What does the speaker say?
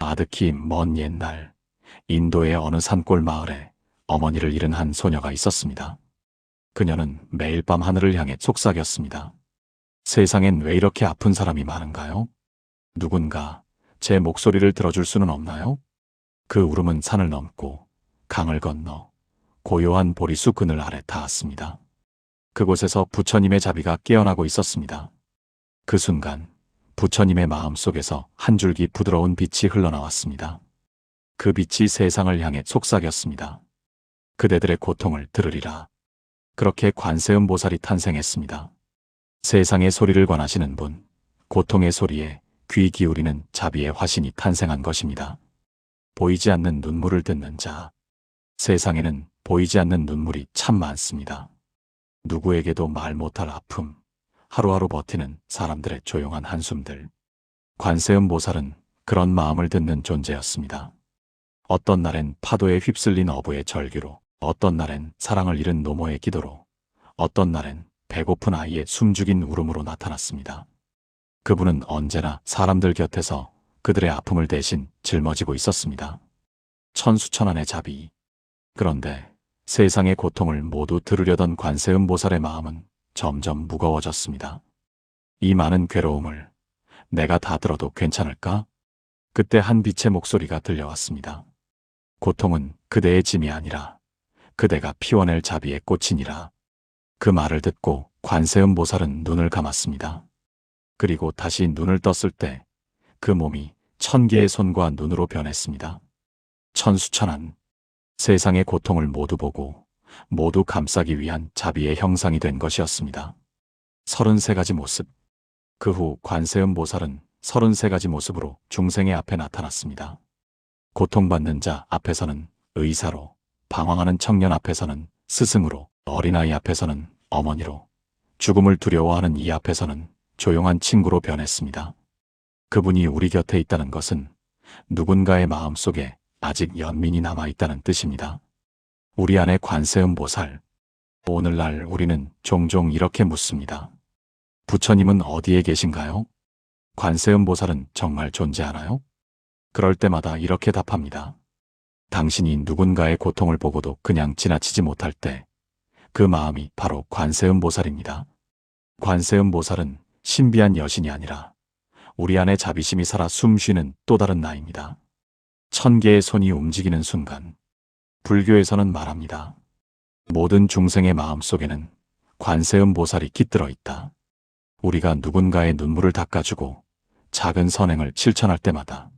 아득히 먼 옛날 인도의 어느 산골 마을에 어머니를 잃은 한 소녀가 있었습니다. 그녀는 매일 밤 하늘을 향해 속삭였습니다. 세상엔 왜 이렇게 아픈 사람이 많은가요? 누군가 제 목소리를 들어줄 수는 없나요? 그 울음은 산을 넘고 강을 건너 고요한 보리수 그늘 아래 닿았습니다. 그곳에서 부처님의 자비가 깨어나고 있었습니다. 그 순간 부처님의 마음 속에서 한 줄기 부드러운 빛이 흘러나왔습니다. 그 빛이 세상을 향해 속삭였습니다. 그대들의 고통을 들으리라. 그렇게 관세음 보살이 탄생했습니다. 세상의 소리를 관하시는 분, 고통의 소리에 귀 기울이는 자비의 화신이 탄생한 것입니다. 보이지 않는 눈물을 듣는 자. 세상에는 보이지 않는 눈물이 참 많습니다. 누구에게도 말 못할 아픔, 하루하루 버티는 사람들의 조용한 한숨들. 관세음 보살은 그런 마음을 듣는 존재였습니다. 어떤 날엔 파도에 휩쓸린 어부의 절규로, 어떤 날엔 사랑을 잃은 노모의 기도로, 어떤 날엔 배고픈 아이의 숨죽인 울음으로 나타났습니다. 그분은 언제나 사람들 곁에서 그들의 아픔을 대신 짊어지고 있었습니다. 천수천안의 자비. 그런데 세상의 고통을 모두 들으려던 관세음 보살의 마음은 점점 무거워졌습니다. 이 많은 괴로움을 내가 다 들어도 괜찮을까? 그때 한 빛의 목소리가 들려왔습니다. 고통은 그대의 짐이 아니라 그대가 피워낼 자비의 꽃이니라. 그 말을 듣고 관세음 보살은 눈을 감았습니다. 그리고 다시 눈을 떴을 때 그 몸이 천 개의 손과 눈으로 변했습니다. 천수천안 세상의 고통을 모두 보고 모두 감싸기 위한 자비의 형상이 된 것이었습니다. 33가지 모습. 그 후 관세음 보살은 33가지 모습으로 중생의 앞에 나타났습니다. 고통받는 자 앞에서는 의사로, 방황하는 청년 앞에서는 스승으로, 어린아이 앞에서는 어머니로, 죽음을 두려워하는 이 앞에서는 조용한 친구로 변했습니다. 그분이 우리 곁에 있다는 것은 누군가의 마음 속에 아직 연민이 남아있다는 뜻입니다. 우리 안에 관세음 보살. 오늘날 우리는 종종 이렇게 묻습니다. 부처님은 어디에 계신가요? 관세음 보살은 정말 존재하나요? 그럴 때마다 이렇게 답합니다. 당신이 누군가의 고통을 보고도 그냥 지나치지 못할 때 그 마음이 바로 관세음 보살입니다. 관세음 보살은 신비한 여신이 아니라 우리 안에 자비심이 살아 숨쉬는 또 다른 나입니다. 천 개의 손이 움직이는 순간 불교에서는 말합니다. 모든 중생의 마음 속에는 관세음 보살이 깃들어 있다. 우리가 누군가의 눈물을 닦아주고 작은 선행을 실천할 때마다